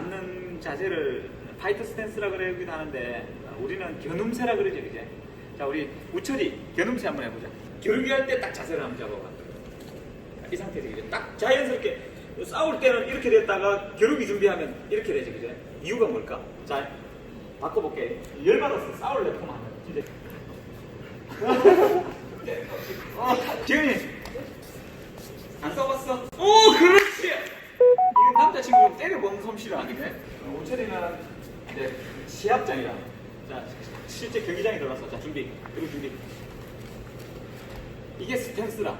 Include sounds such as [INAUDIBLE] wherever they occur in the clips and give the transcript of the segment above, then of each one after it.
잡는 자세를 파이터 스탠스라 그러기도 하는데 우리는 겨눈새라 그러죠, 이제. 자, 우리 우철이 겨눈새 한번 해보자. 겨루기 할 때 딱 자세를 한번 잡아봐. 이 상태에서 이제 딱 자연스럽게 싸울 때는 이렇게 됐다가 겨루기 준비하면 이렇게 되지, 그죠? 이유가 뭘까? 자, 바꿔볼게. 열받아서 싸울래, 그만. 진짜. [LAUGHS] 어, 지현이. 안 싸워봤어? 오, 때려보는 솜씨가 아니네. 오철이는 이제 시합장이라. 자, 실제 경기장에 들어갔어. 자, 준비. 그리고 준비. 이게 스탠스라.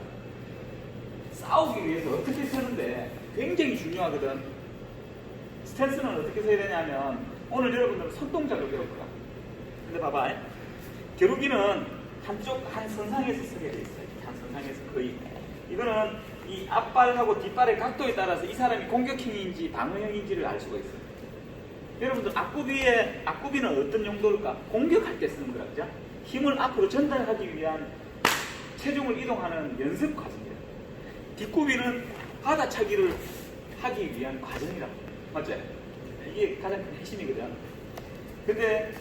싸우기 위해서 어떻게 서는데 굉장히 중요하거든. 스탠스는 어떻게 서야 되냐면 오늘 여러분들은 손동작을 배울 거야. 근데 봐봐. 겨루기는 한쪽 한 선상에서 서게 돼 있어요. 한 선상에서 거의. 이거는 이 앞발하고 뒷발의 각도에 따라서 이 사람이 공격형인지 방어형인지를 알 수가 있어요. 여러분들 앞구비의 앞구비는 어떤 용도일까? 공격할 때 쓰는 거라 그죠? 힘을 앞으로 전달하기 위한 체중을 이동하는 연습 과정이에요. 뒷구비는 받아차기를 하기 위한 과정이라. 맞지? 이게 가장 큰 핵심이거든. 근데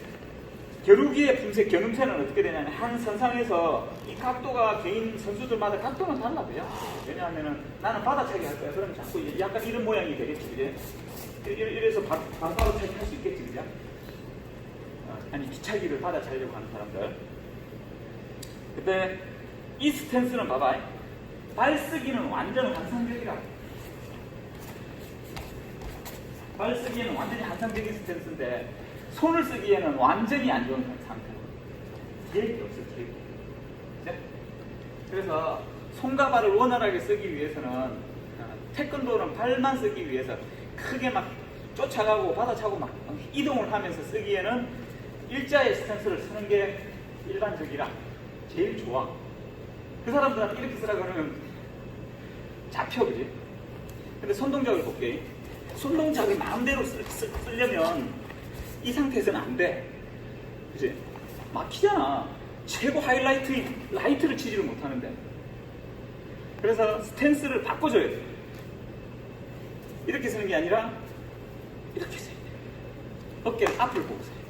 겨루기의 품새, 겨눈새는 어떻게 되냐면 한 선상에서 이 각도가 개인 선수들마다 각도는 달라 그죠? 왜냐하면은 나는 받아차기 할 거야. 그러면 자꾸 약간 이런 모양이 되겠지? 이래- 이래서 반, 반바닥차기 할 수 있겠지, 그죠? 어, 아니, 뒤차기를 받아차려고 하는 사람들. 근데 이 스탠스는 봐봐. 발쓰기는 완전 환상적이라. 발쓰기에는 완전히 환상적인 스탠스인데 손을 쓰기에는 완전히 안 좋은 상태. 계획이 없어, 계획. 그죠? 그래서 손과 발을 원활하게 쓰기 위해서는 어, 태권도는 발만 쓰기 위해서 크게 막 쫓아가고 받아차고 막 이동을 하면서 쓰기에는 일자의 스탠스를 쓰는 게 일반적이라 제일 좋아. 그 사람들한테 이렇게 쓰라 그러면 잡혀, 그지? 근데 손동작을 볼게. 손동작을 마음대로 쓰, 쓰, 쓰려면 이 상태에서는 안 돼. 그지? 막히잖아. 최고 하이라이트인 라이트를 치지를 못하는데. 그래서 스탠스를 바꿔줘야 돼. 이렇게 쓰는 게 아니라 이렇게 써야 돼. 어깨를 앞을 보고 써야 돼.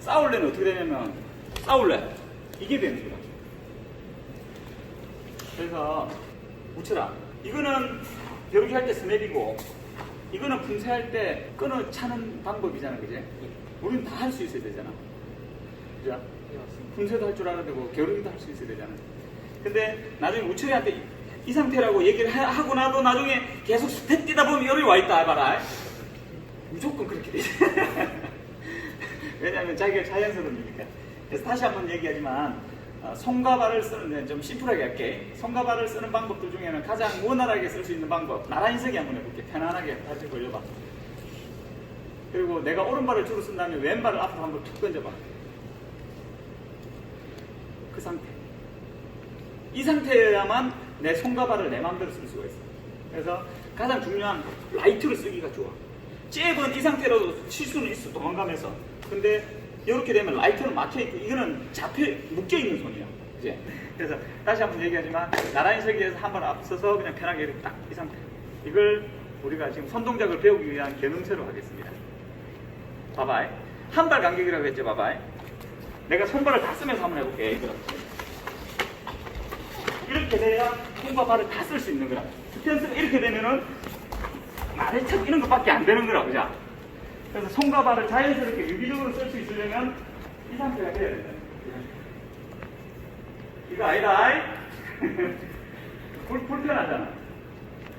싸울래는 어떻게 되냐면 싸울래. 이게 되는 거야. 그래서 우철아 이거는 겨루기 할때 스냅이고 이거는 품새할 때 끊어 차는 방법이잖아 그지? 우리는 다 할 수 있어야 되잖아. 그죠? 품새도 할 줄 알아야 되고 겨루기도 할 수 있어야 되잖아. 근데 나중에 우철이한테 이, 이 상태라고 얘기를 하- 하고 나도 나중에 계속 스텝 뛰다 보면 열이 와 있다 봐라. 무조건 그렇게 되지 [LAUGHS] 왜냐하면 자기가 자연스러우니까. 그래서 다시 한번 얘기하지만 어, 손과 발을 쓰는 데는 좀 심플하게 할게. 손과 발을 쓰는 방법들 중에는 가장 원활하게 쓸 수 있는 방법. 나란히 서기 한번 해볼게. 편안하게 다시 벌려봐. 그리고 내가 오른발을 주로 쓴 다음에 왼발을 앞으로 한번 툭 던져봐. 그 상태. 이 상태여야만 내 손과 발을 내 마음대로 쓸 수가 있어. 그래서 가장 중요한 라이트를 쓰기가 좋아. 잽은 이 상태로도 칠 수는 있어 도망가면서. 근데 이렇게 되면 라이트는 막혀있고 이거는 잡혀 묶여있는 손이야. 이제. 그래서 다시 한번 얘기하지만 나란히 서기에서 한 번 앞서서 그냥 편하게 이렇게 딱 이 상태. 이걸 우리가 지금 손동작을 배우기 위한 개능체로 하겠습니다. 봐봐 한발 간격이라고 했죠 봐봐 내가 손발을 다 쓰면서 한번 해볼게. 이렇게 돼야 손과 발을 다 쓸 수 있는 거야. 스탠스가 이렇게 되면은 아래척 이런 것밖에 안 되는 거라 그죠? 그래서 손과 발을 자연스럽게 유기적으로 쓸 수 있으려면 이 상태가 돼야 된다. 이거 아니다. [LAUGHS] 불, 불편하잖아.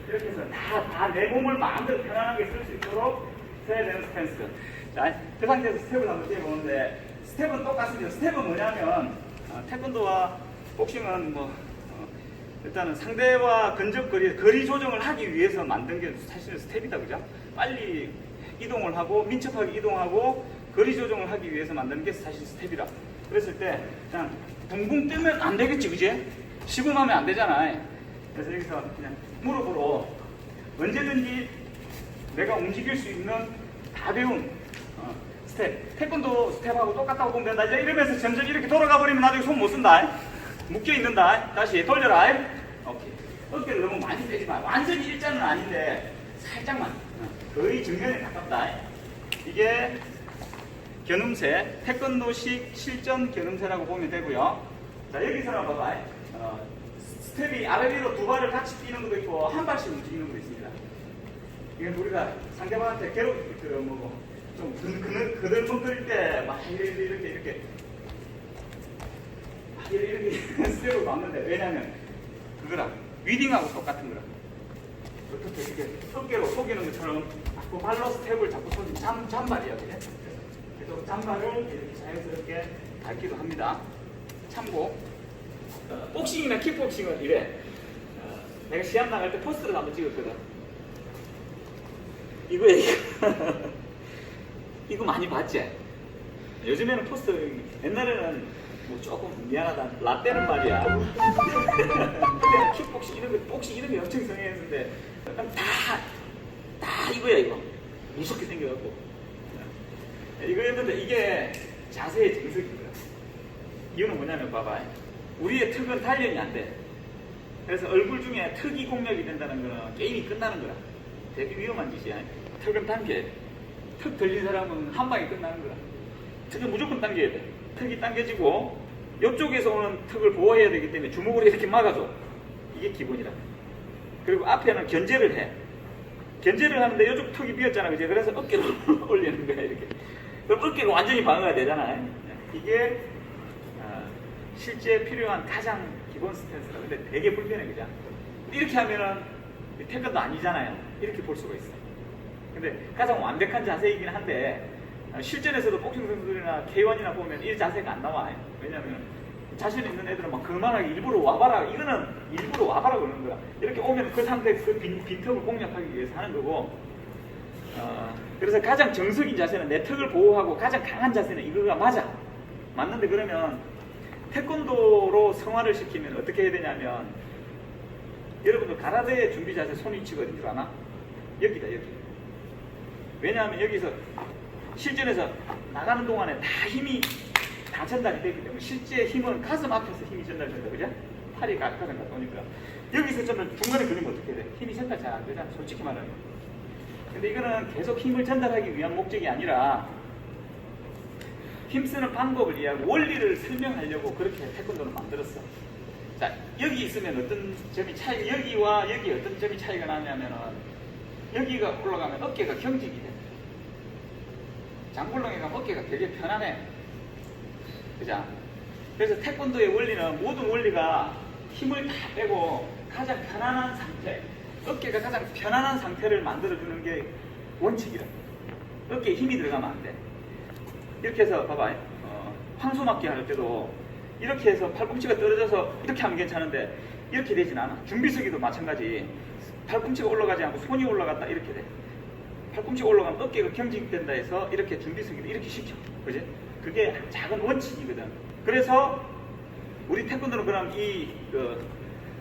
이렇게 해서 다, 다 내 몸을 마음대로 편안하게 쓸 수 있도록 써야 되는 스탠스. 자, 그 상태에서 스텝을 한번 떼보는데, 스텝은 똑같습니다. 스텝은 뭐냐면, 어, 태권도와 복싱은 뭐, 어, 일단은 상대와 근접 거리, 거리 조정을 하기 위해서 만든 게 사실은 스텝이다, 그죠? 빨리 이동을 하고, 민첩하게 이동하고, 거리 조정을 하기 위해서 만드는 게 사실 스텝이라. 그랬을 때, 그냥 붕붕 뜨면 안 되겠지, 그지? 시범하면 안 되잖아. 그래서 여기서 그냥 무릎으로 언제든지 내가 움직일 수 있는 가벼운 어, 스텝. 태권도 스텝하고 똑같다고 보면 된다. 이러면서 점점 이렇게 돌아가 버리면 나중에 손 못 쓴다. 묶여 있는다. 다시 돌려라. 오케이. 어깨를 너무 많이 빼지 마. 완전히 일자는 아닌데 살짝만. 어. 거의 정면에 가깝다. 이게 견음새, 태권도식 실전 견음새라고 보면 되고요. 자, 여기서는 봐봐. 어, 스텝이 아래위로 두 발을 같이 뛰는 것도 있고, 한 발씩 움직이는 것도 있습니다. 이건 우리가 상대방한테 괴롭, 그, 뭐, 좀 그들, 그들 건드릴 때, 막 이렇게, 이렇게, 이렇게, 막 이렇게, [LAUGHS] 스텝을 막는데, 왜냐면, 그거랑, 위딩하고 똑같은 거라. 이렇게 어깨로 속이는 것처럼 자꾸 발로 스텝을 자꾸 쏘는 잠, 잠발이야, 그게. 그래서 잠발을 이렇게 자연스럽게 밟기도 합니다. 참고. 어, 복싱이나 킥복싱은 이래. 어, 내가 시합 나갈 때 포스터를 한번 찍었거든. 이거. [LAUGHS] 이거 많이 봤지? 요즘에는 포스터, 옛날에는 뭐 조금 미안하다. 라떼는 말이야. 그때 킥복싱 이런 거, 복싱 이런 게 엄청 성행했는데, 약간 다, 다 이거야, 이거. 무섭게 생겨갖고. 이거였는데, 이게 자세의 정석인 거야. 이유는 뭐냐면, 봐봐. 우리의 턱은 단련이 안 돼. 그래서 얼굴 중에 턱이 공략이 된다는 거는 게임이 끝나는 거야. 되게 위험한 짓이야. 당겨야 돼. 턱 들린 사람은 한 방에 끝나는 거야. 턱은 무조건 당겨야 돼. 턱이 당겨지고 이쪽에서 오는 턱을 보호해야 되기 때문에 주먹으로 이렇게 막아줘. 이게 기본이라. 그리고 앞에는 견제를 해. 견제를 하는데 이쪽 턱이 비었잖아, 그지? 그래서 어깨로 [LAUGHS] 올리는 거야, 이렇게. 그럼 어깨가 완전히 방어가 되잖아요. 이게 어, 실제 필요한 가장 기본 스탠스라. 근데 되게 불편해, 그죠? 이렇게 하면은 태권도 아니잖아요. 이렇게 볼 수가 있어요. 근데 가장 완벽한 자세이긴 한데 어, 실전에서도 복싱 선수들이나 K1이나 보면 이 자세가 안 나와요. 왜냐면 자신 있는 애들은 막 그만하게 일부러 와봐라. 이거는 일부러 와봐라 그러는 거야. 이렇게 오면 그 상태에서 그 빈, 빈턱을 공략하기 위해서 하는 거고 어, 그래서 가장 정석인 자세는 내 턱을 보호하고 가장 강한 자세는 이거가 맞아. 맞는데 그러면 태권도로 성화를 시키면 어떻게 해야 되냐면 여러분들 가라데 준비 자세 손 위치가 어딘 줄 아나? 여기다 여기. 왜냐하면 여기서 실전에서 나가는 동안에 다 힘이 다 전달이 되기 때문에 실제 힘은 가슴 앞에서 힘이 전달된다 그죠? 팔이 가까이 갔다 오니까 여기서 좀 중간에 걸리면 어떻게 돼? 힘이 전달 잘 안 되잖아 솔직히 말하면 근데 이거는 계속 힘을 전달하기 위한 목적이 아니라 힘쓰는 방법을 이해하고 원리를 설명하려고 그렇게 태권도를 만들었어 자 여기 있으면 어떤 점이 차이 여기와 여기 어떤 점이 차이가 나냐면은 여기가 올라가면 어깨가 경직이 돼 장골렁에 가면 어깨가 되게 편안해. 그죠? 그래서 태권도의 원리는 모든 원리가 힘을 다 빼고 가장 편안한 상태, 어깨가 가장 편안한 상태를 만들어주는 게 원칙이라. 어깨에 힘이 들어가면 안 돼. 이렇게 해서 봐봐. 어, 황소맞기 할 때도 이렇게 해서 팔꿈치가 떨어져서 이렇게 하면 괜찮은데 이렇게 되진 않아. 준비서기도 마찬가지. 팔꿈치가 올라가지 않고 손이 올라갔다 이렇게 돼. 팔꿈치가 올라가면 어깨가 경직된다 해서 이렇게 준비석이도 이렇게 시켜. 그지? 그게 작은 원칙이거든. 그래서 우리 태권도는 그럼 이 그,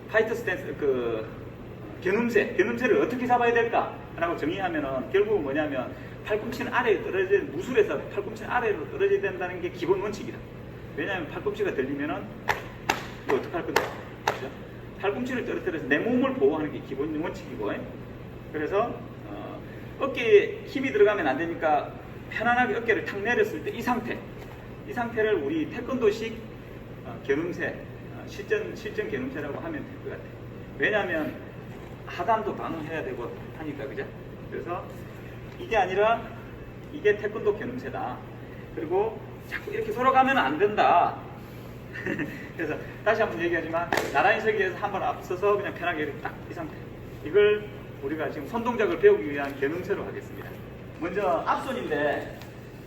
파이터 스탠스 그 견음새, 견음새를 어떻게 잡아야 될까? 라고 정의하면은 결국은 뭐냐면 팔꿈치는 아래에 떨어져 무술에서 팔꿈치는 아래로 떨어져야 된다는 게 기본 원칙이다. 왜냐하면 팔꿈치가 들리면은 이거 어떡할 건데? 그죠? 팔꿈치를 떨어뜨려서 내 몸을 보호하는 게 기본 원칙이고 그래서 어, 어깨에 힘이 들어가면 안 되니까 편안하게 어깨를 탁 내렸을 때 이 상태 이 상태를 우리 태권도식 어, 견음새 어, 실전 실전 견음새라고 하면 될 것 같아. 왜냐하면 하단도 방어해야 되고 하니까 그죠? 그래서 이게 아니라 이게 태권도 견음새다. 그리고 자꾸 이렇게 돌아가면 안 된다. [LAUGHS] 그래서 다시 한번 얘기하지만 나란히 서기에서 한번 앞서서 그냥 편하게 이렇게 딱 이 상태. 이걸 우리가 지금 손 동작을 배우기 위한 견음새로 하겠습니다. 먼저 앞손인데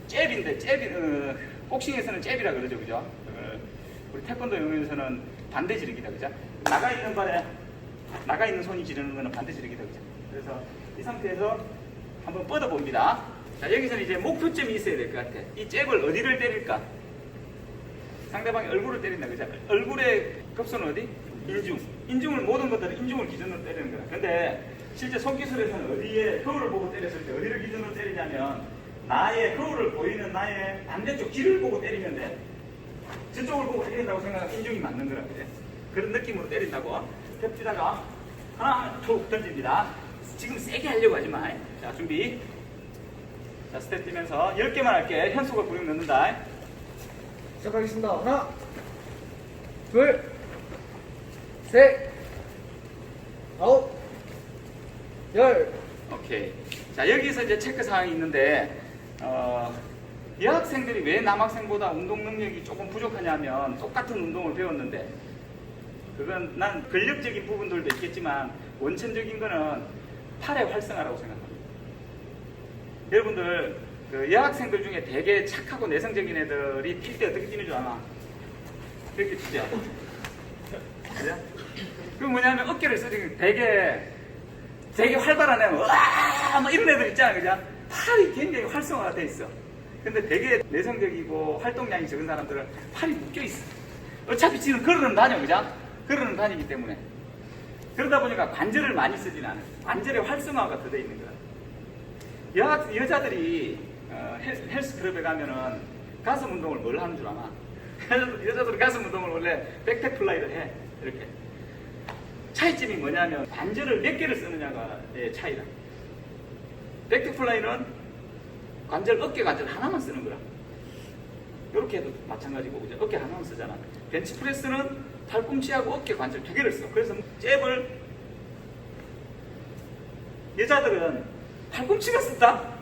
잽인데 잽이 어, 복싱에서는 잽이라 그러죠, 그죠? 어, 우리 태권도 용어에서는 반대 지르기다, 그죠? 나가 있는 발에 나가 있는 손이 지르는 거는 반대 지르기다, 그죠? 그래서 이 상태에서 한번 뻗어 봅니다. 자 여기서는 이제 목표점이 있어야 될 것 같아. 이 잽을 어디를 때릴까? 상대방이 얼굴을 때린다, 그죠? 얼굴의 급소는 어디? 인중. 인중을 모든 것들은 인중을 기준으로 때리는 거야. 근데 실제 손기술에서는 어디에 거울을 보고 때렸을 때 어디를 기준으로 때리냐면 나의 거울을 보이는 나의 반대쪽 귀를 보고 때리면 돼. 저쪽을 보고 때린다고 생각하면 인중이 맞는 거라 그래. 그런 느낌으로 때린다고. 겹치다가 하나 툭 던집니다. 지금 세게 하려고 하지 마. 자, 준비. 자, 스텝 뛰면서 10개만 할게. 현수가 근육 넣는다. 시작하겠습니다. 하나, 둘, 셋, 아홉, 열. 오케이. 자, 여기서 이제 체크 사항이 있는데, 어, 여학생들이 왜 남학생보다 운동 능력이 조금 부족하냐면, 똑같은 운동을 배웠는데, 그건 난 근력적인 부분들도 있겠지만, 원천적인 거는 팔의 활성화라고 생각합니다. 여러분들, 그 여학생들 중에 되게 착하고 내성적인 애들이 뛸 때 어떻게 뛰는 줄 아나? 이렇게 뛰죠. 그 뭐냐면 어깨를 쓰지 되게 되게 활발한 애는 으아 막 이런 애들 있잖아 그죠? 팔이 굉장히 활성화가 돼 있어. 근데 되게 내성적이고 활동량이 적은 사람들은 팔이 묶여 있어. 어차피 지금 걸어는 다녀 그죠? 걸어는 다니기 때문에. 그러다 보니까 관절을 많이 쓰진 않아요. 관절의 활성화가 더돼 있는 거야. 여, 여자들이 어, 헬- 헬스클럽에 가면은 가슴 운동을 뭘 하는 줄 아나? [LAUGHS] 여자들은 가슴 운동을 원래 백팩 플라이를 해. 이렇게 차이점이 뭐냐면 관절을 몇 개를 쓰느냐가의 차이다. 백트플라이는 관절 어깨 관절 하나만 쓰는 거야. 이렇게 해도 마찬가지고 그죠? 어깨 하나만 쓰잖아. 벤치프레스는 팔꿈치하고 어깨 관절 두 개를 써. 그래서 잽을 여자들은 팔꿈치가 쓴다.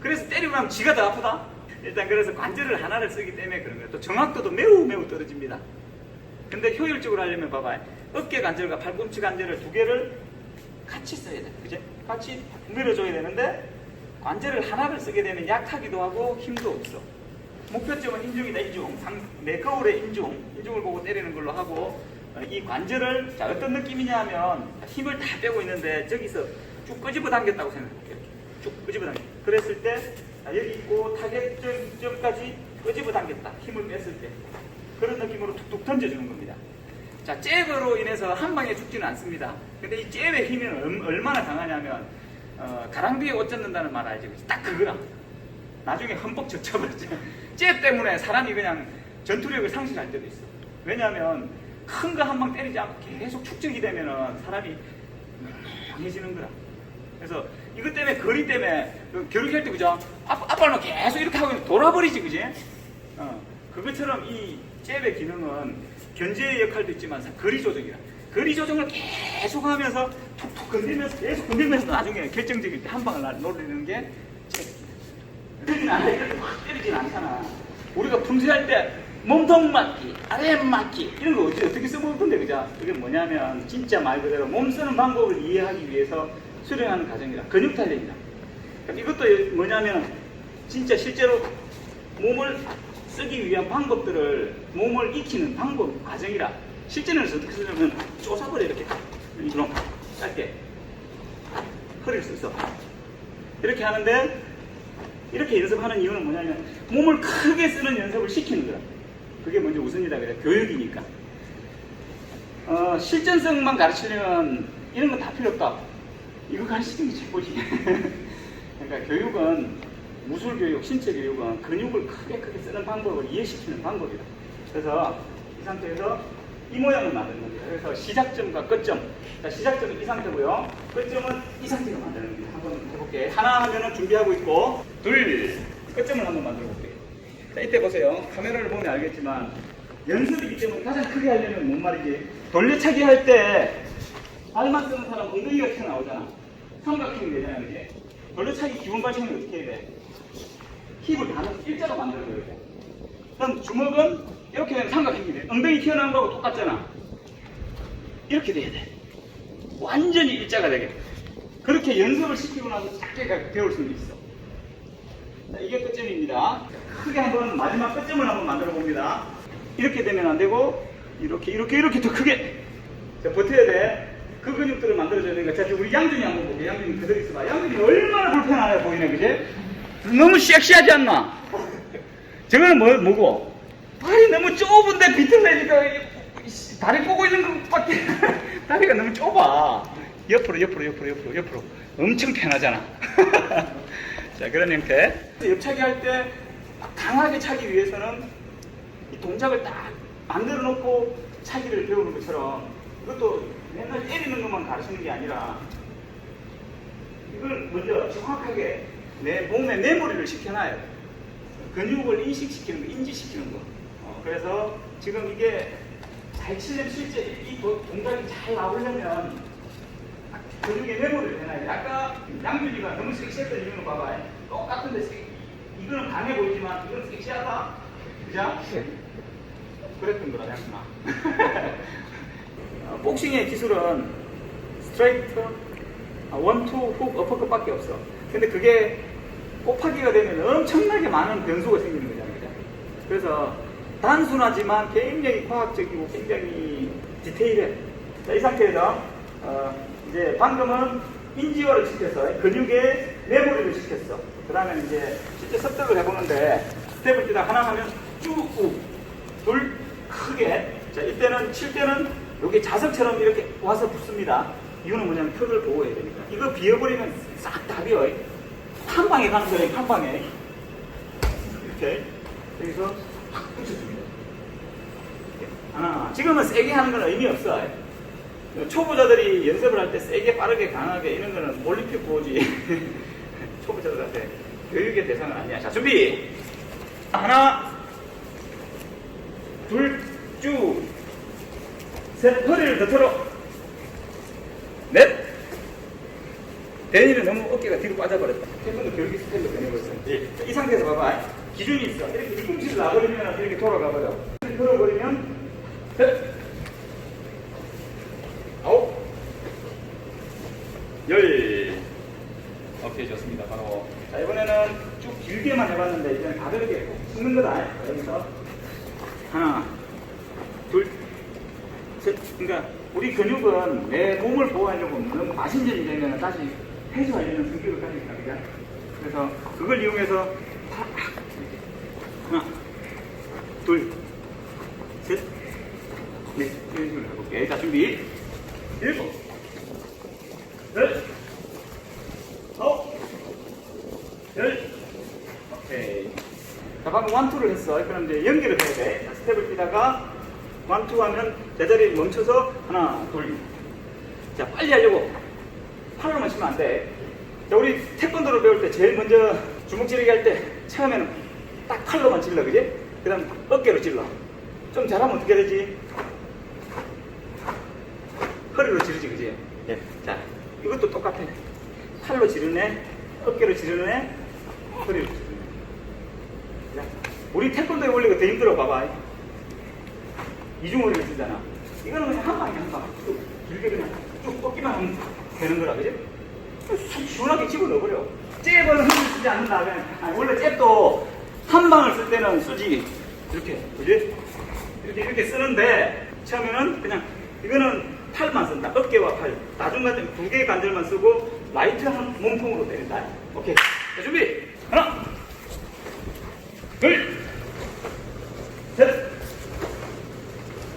그래서 때리고 나면 지가 더 아프다. 일단 그래서 관절을 하나를 쓰기 때문에 그런 거예요. 또 정확도도 매우 매우 떨어집니다. 근데 효율적으로 하려면 봐봐. 어깨 관절과 팔꿈치 관절을 두 개를 같이 써야 돼. 그지? 같이 밀어줘야 되는데 관절을 하나를 쓰게 되면 약하기도 하고 힘도 없어. 목표점은 인중이다, 인중. 상, 내 거울의 인중. 인중을 보고 때리는 걸로 하고 어, 이 관절을 자, 어떤 느낌이냐 하면 힘을 다 빼고 있는데 저기서 쭉 끄집어 당겼다고. 이렇게. 쭉 끄집어 당겼. 그랬을 때 자, 여기 있고 타겟점까지 끄집어 당겼다. 힘을 뺐을 때. 그런 느낌으로 툭툭 던져주는 겁니다. 자, 잽으로 인해서 한 방에 죽지는 않습니다. 근데 이 잽의 힘이 얼- 얼마나 강하냐면, 어, 가랑비에 옷 젖는다는 말 알죠? 딱 그거라. 나중에 흠뻑 젖혀버리죠. 잽 때문에 사람이 그냥 전투력을 상실할 때도 있어. 왜냐하면 큰 거 한 방 때리지 않고 계속 축적이 되면은 사람이 멍해지는 거라. 그래서 이것 때문에 거리 때문에 그 교육할 때 그죠? 앞, 앞발만 계속 이렇게 하고 돌아버리지 그지? 어, 그것처럼 이 잽의 기능은 견제의 역할도 있지만 거리 조정이라. 거리 조정을 계속 하면서 툭툭 건들면서 계속 건들면서 나중에 결정적일 때 한 방을 날- 노리는 게. 이렇게 확 때리진 않잖아. 우리가 품질할 때 몸통 맞기, 아래 맞기 이런 거 어떻게, 어떻게 써먹던데 그죠? 이게 뭐냐면 진짜 말 그대로 몸 쓰는 방법을 이해하기 위해서 수련하는 과정이라 근육 단련이다. 이것도 뭐냐면 진짜 실제로 몸을 쓰기 위한 방법들을 몸을 익히는 방법 과정이라 실제는 어떻게 쓰냐면 쪼사버려 이렇게 이런 짧게 허리를 써서 이렇게 하는데 이렇게 연습하는 이유는 뭐냐면 몸을 크게 쓰는 연습을 시키는 거야. 그게 먼저 우선이다 그래. 교육이니까. 어, 실전성만 가르치려면 이런 건 다 필요 없다. 이거 가르치는 게 최고지. [LAUGHS] 그러니까 교육은 무술 교육, 신체 교육은 근육을 크게 크게 쓰는 방법을 이해시키는 방법이다. 그래서 이 상태에서 이 모양을 만드는 겁니다. 그래서 시작점과 끝점. 자, 시작점은 이 상태고요. 끝점은 이 상태로 만드는 겁니다. 한번 해볼게. 하나 하면은 준비하고 있고, 둘, 끝점을 한번 만들어 볼게요. 자, 이때 보세요. 카메라를 보면 알겠지만, 연습이기 때문에 가장 크게 하려면 뭔 말이지? 돌려차기 할 때, 발만 쓰는 사람 엉덩이가 튀어나오잖아. 삼각형이 되잖아, 그지? 돌려차기 기본 발차기 어떻게 해야 돼? 힙을 다 넣어서 일자로 만들어야 돼. 그럼 주먹은 이렇게 삼각형이 돼. 엉덩이 튀어나온 거하고 똑같잖아. 이렇게 돼야 돼. 완전히 일자가 되게. 그렇게 연습을 시키고 나서 작게 가- 배울 수는 있어. 자, 이게 끝점입니다. 크게 한번 마지막 끝점을 한번 만들어 봅니다. 이렇게 되면 안 되고 이렇게 이렇게 이렇게 더 크게. 자, 버텨야 돼. 그 근육들을 만들어줘야 되니까 자, 우리 양준이 한번 볼게. 양준이 그대로 있어봐. 양준이 얼마나 불편하게 보이네, 그지? 너무 섹시하지 않나? 저거는 뭐, 뭐고? 발이 너무 좁은데 이- 다리 꼬고 있는 것밖에 [LAUGHS] 다리가 너무 좁아. 옆으로 옆으로 옆으로 옆으로 옆으로 엄청 편하잖아. [LAUGHS] 자 그런 형태. 옆차기 할 때 강하게 차기 위해서는 이 동작을 딱 만들어 놓고 차기를 배우는 것처럼 이것도 맨날 때리는 것만 가르치는 게 아니라 이걸 먼저 정확하게 내 몸에 메모리를 시켜놔요. 근육을 인식시키는 거, 인지시키는 거. 어, 그래서 지금 이게 잘 치려면 실제 이 도- 동작이 잘 나오려면 근육에 메모리를 해놔야 돼. 아까 양준이가 너무 섹시했던 이유는 봐봐. 똑같은데 섹- 이거는 강해 보이지만 이건 섹시하다. 그죠? 그랬던 거다, 양준아. [LAUGHS] 어, 복싱의 기술은 스트레이트, 아, 원투, 훅, 어퍼컷밖에 없어. 근데 그게 곱하기가 되면 엄청나게 많은 변수가 생기는 거잖아요. 그래서 단순하지만 굉장히 과학적이고 굉장히 디테일해. 자, 이 상태에서 어, 이제 방금은 인지어를 시켰어. 근육에 메모리를 시켰어. 그 다음에 이제 실제 습득을 해보는데 스텝을 뛰다 하나 하면 쭉, 우, 둘, 크게. 자, 이때는 칠 때는 여기 자석처럼 이렇게 와서 붙습니다. 이유는 뭐냐면 턱을 보호해야 되니까. 이거 비어버리면 싹 다 비어. 한 방에 가는 거예요, 한 방에. 이렇게. 여기서 확 붙여줍니다. 하나. 지금은 세게 하는 건 의미 없어. 초보자들이 연습을 할 때 세게 빠르게 강하게 이런 거는 몰리피 보지. [LAUGHS] 초보자들한테 교육의 대상은 아니야. 자, 준비! 하나, 둘, 쭉. 셋, 허리를 더 틀어. 넷. 대니는 너무 어깨가 뒤로 빠져버렸다. 태권도 교육이 스타일로 변해버렸어. 예. 이 상태에서 봐봐. 기준이 있어. 이렇게 뒤꿈치를 놔버리면 이렇게 돌아가버려. 들어버리면, 셋. 아홉. 열. 오케이, 좋습니다. 바로. 자, 이번에는 쭉 길게만 해봤는데, 이제는 가볍게 숨는 거다. 여기서. 하나, 둘, 셋. 그러니까 우리 근육은 내 몸을 보호하려고 너무 마신전이 되면 다시 해소하려는 성격을 가지고 있다. 그래서 그걸 이용해서 팍, 하나, 둘, 셋, 넷. 이런 식으로 해볼게. 자, 준비. 일곱, 열, 아홉, 열. 오케이. 자, 방금 원투를 했어. 그럼 이제 연결을 해야 돼. 자, 스텝을 뛰다가 원투 하면 제자리에 멈춰서 하나, 둘. 자, 빨리 하려고 팔로만 치면 안 돼. 자, 우리 태권도를 배울 때 제일 먼저 주먹 찌르기 할 때 처음에는 딱 팔로만 찔러, 그지? 그 다음 어깨로 찔러. 좀 잘하면 어떻게 되지? 허리로 지르지, 그지? 예. 자, 이것도 똑같아. 팔로 지르네, 어깨로 지르네, 허리로 지르네. 자, 우리 태권도의 원리가 더 힘들어, 봐봐. 이중허리를 쓰잖아. 이거는 그냥 한 방에 한 방. 쭉 길게 그냥 쭉 뻗기만 하면 되는 거라, 그지? 쑥 시원하게 집어넣어버려. 잽은 흔히 쓰지 않는다. 그냥, 아니, 원래 잽도 한 방을 쓸 때는 쓰지. 이렇게, 그지? 이렇게, 이렇게 쓰는데, 처음에는 그냥, 이거는 팔만 쓴다. 어깨와 팔. 나중 같은 두 개의 관절만 쓰고, 라이트한 몸통으로 때린다. 오케이. 자, 준비. 하나, 둘, 셋,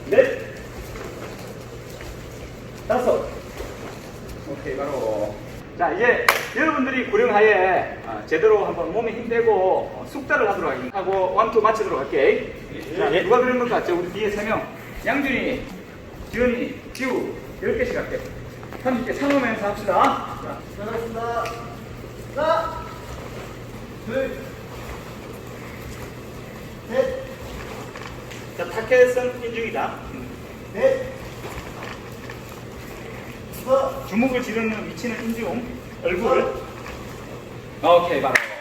넷, 다섯. 오케이, 바로. 자, 이제 여러분들이 구령하에 아, 제대로 한번 몸에 힘빼고 어, 숙달을 하도록 하겠습니다. 하고 원투 마치도록 할게. 자, 누가 그런 것 같죠? 우리 뒤에 세 명. 양준이, 지현이, 지우. 10개씩 할게. 30개 참으면서 합시다. 자, 잘하셨습니다. 하나, 둘, 셋, 자 타켓은 인중이다. 넷, 다섯, 주먹을 지르는 위치는 인중, 얼굴. 오케이, 바로.